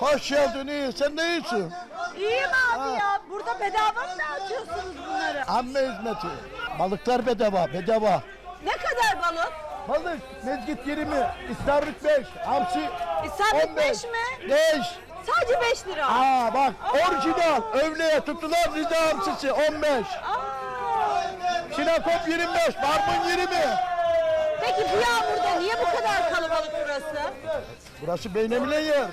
Hoş geldin iyi. Sen ne iyisin? İyiyim abi ya. Burada bedava mı dağıtıyorsunuz bunları? Amme hizmeti. Balıklar bedava, bedava. Ne kadar balık? Balık, mezgit 20, istavrit 5, hamsi İstavrit 15. beş mi? 5. Sadece 5 lira. Aa bak orijinal övleye tutulan Rize hamsisi 15. Aa. Sinakop 25, barbun 20. Peki bu yağmurda niye bu kadar kalabalık burası? Burası Beynemilen yer.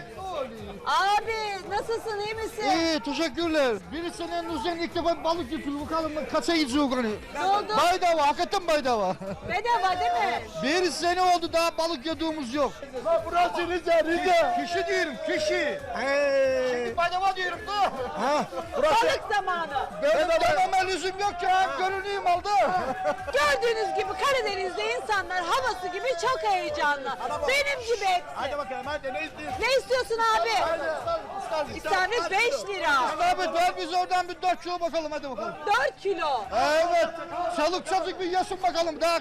Abi nasılsın iyi misin? İyi teşekkürler. Bir senenin üzerinde ilk defa balık yapıyoruz. Bakalım kaça gidiyor hani. Ne oldu? Baydava, hakikaten baydava. Bedava değil mi? bir sene oldu daha balık yediğimiz yok. Lan burası Rize, Rize. Kişi diyorum, kişi. Hey. Baydava diyorum da. Ha, burası Balık zamanı. Benim dememe lüzum yok ya. Görüneyim aldı. Gördüğünüz gibi Karadeniz'de insanlar havası gibi çok heyecanlı. Benim gibi hepsi. Hadi bakalım hadi ne istiyorsun? Ne istiyorsun abi? İstavrit 5 lira. Abi ver biz oradan bir dört kilo bakalım hadi bakalım. 4 kilo. Evet. Çalık çocuk bir yesin bakalım. Daha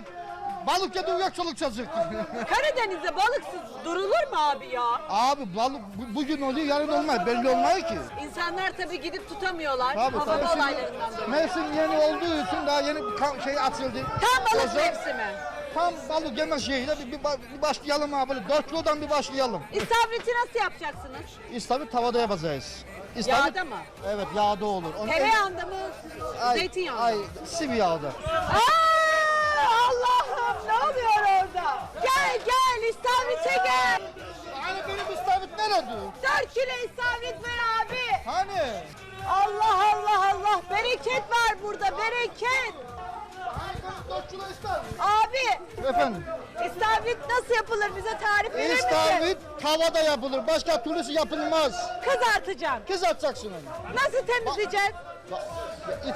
balık yediği yok çalık çocuk. Karadeniz'de balıksız durulur mu abi ya? Abi balık bu- bugün oluyor yarın olmaz. Belli olmuyor ki. İnsanlar tabii gidip tutamıyorlar. Tabii, Hava tabii. olaylarından dolayı. Mevsim yeni olduğu için daha yeni bir ka- şey açıldı. Tam balık Sezon. mevsimi. Tam balık yeme şeyiyle bir, bir, ba- bir başlayalım abi. Böyle 4 kilodan bir başlayalım. İstavriti nasıl yapacaksınız? İstavrit tavada yapacağız. Yağda mı? Evet yağda olur. Onu Tereyağında mı? Ay- Zeytinyağında Ay mı? sıvı yağda. Aa, Allah'ım ne oluyor orada? Gel gel istavrite gel. Hani benim 4 kilo istavrit ver abi. Hani? Allah Allah Allah bereket var burada bereket. Benim 4 kilo istavrit. Abi Efendim? istavrit nasıl yapılır bize tarif verir misin? İstavrit tavada yapılır. Başka türlüsü yapılmaz. Kızartacağım. Kızartacaksın onu. Nasıl temizleyeceğiz?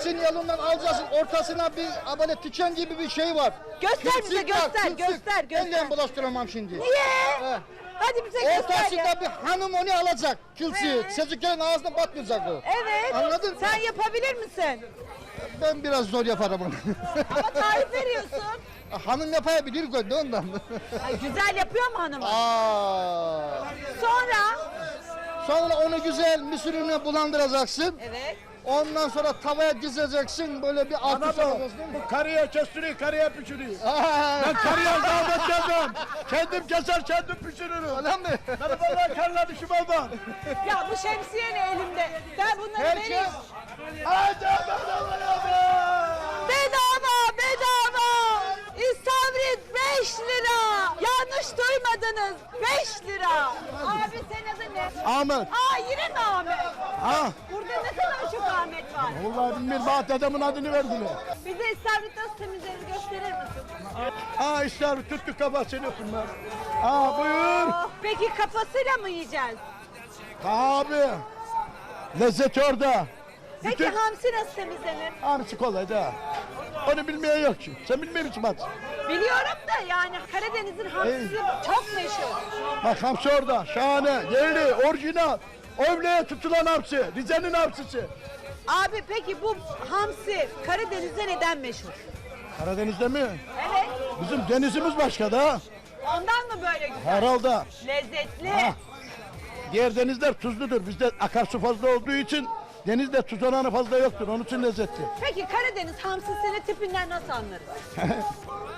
İçin yanından alacaksın. Ortasına bir böyle tiken gibi bir şey var. Göster bize, Kılçık göster, var, kılçık. göster, göster. Elle bulaştıramam şimdi. Niye? He. Hadi bize göster ya. Ortasında bir hanım onu alacak. Kılçığı. He. Çocukların ağzına batmayacak o. Evet. Anladın mı? Sen yapabilir misin? Ben biraz zor yaparım onu. Ama tarif veriyorsun. hanım yapabilir gönlü ondan. Ay, güzel yapıyor mu hanım? Aa. Sonra? Sonra onu güzel misuruna bulandıracaksın. Evet. Ondan sonra tavaya dizeceksin. Böyle bir Ana altı salacaksın. bu karıya kestiriyor, karıya pişiriyor. Ben karıya zahmet gelmem. Kendim keser, kendim pişiririm. Öyle mi? Benim vallahi karılar işim olmaz. Ya bu şemsiye ne elimde? Ben bunları vereyim. Herkes Hadi bedava Bedava, bedava. İstavrit 5 lira. Yanlış duymadınız. 5 lira. Abi? Ahmet. Aa yine mi Ahmet? Ha? Burada ne kadar çok Ahmet var. Vallahi bilmiyorum, bana dedemin adını verdiler. Bize istavrit nasıl temizlenir gösterir misin? Ha işte tuttuk kafasını ben. Ha buyur. Oh, peki kafasıyla mı yiyeceğiz? Abi. Lezzet orada. Peki Bütün hamsi nasıl temizlenir? hamsi kolay da. Onu bilmeyen yok ki. Sen bilmiyor musun Mat? Biliyorum da yani Karadeniz'in hamsisi çok meşhur. Bak hamsi orada. Şahane, yerli, orijinal. Övleye tutulan hamsi. Rize'nin hamsisi. Abi peki bu hamsi Karadeniz'de neden meşhur? Karadeniz'de mi? Evet. Bizim denizimiz başka da. Ondan mı böyle güzel? Herhalde. Lezzetli. Ha. Diğer denizler tuzludur. Bizde akarsu fazla olduğu için denizde tuz oranı fazla yoktur. Onun için lezzetli. Peki Karadeniz hamsisini tipinden nasıl anlarız?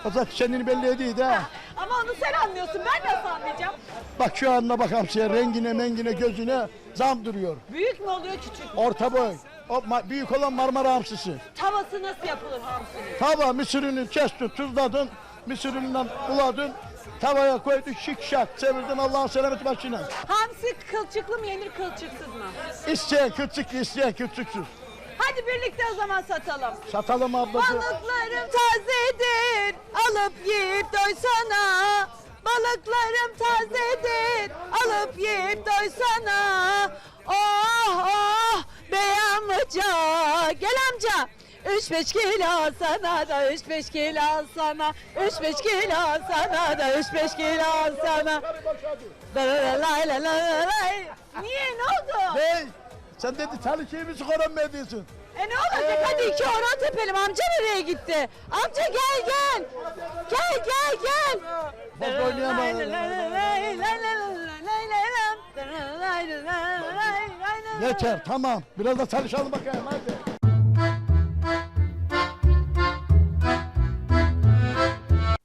O zaten kendini belli ediyor da. Ama onu sen anlıyorsun ben nasıl anlayacağım? Bak şu anına bak hamsiye rengine mengine gözüne zam duruyor. Büyük mü oluyor küçük mü? Orta boy. O ma- büyük olan Marmara hamsisi. Tavası nasıl yapılır hamsinin? Tava mısırını kestin, tuzladın, mısırından buladın, tavaya koydun, şık şak çevirdin Allah'ın selamet başına. Hamsi kılçıklı mı yenir kılçıksız mı? İsteyen kılçıklı, isteyen kılçıksız. Hadi birlikte o zaman satalım. Satalım ablacığım. Balıklarım tazedir, alıp yiyip doysana. Balıklarım tazedir, alıp yiyip doysana. Üç beş kilo sana da üç beş kilo sana. Üç beş kilo sana da üç beş kilo sana. La la la la la la. Niye ne oldu? Ne? Sen dedi çalışayım hiç koran mı ediyorsun? E ne olacak ee, hadi iki oran tepelim amca nereye gitti? Amca gel gel. Gel gel gel. Bak oynayamam. Yeter tamam biraz da çalışalım bakayım hadi.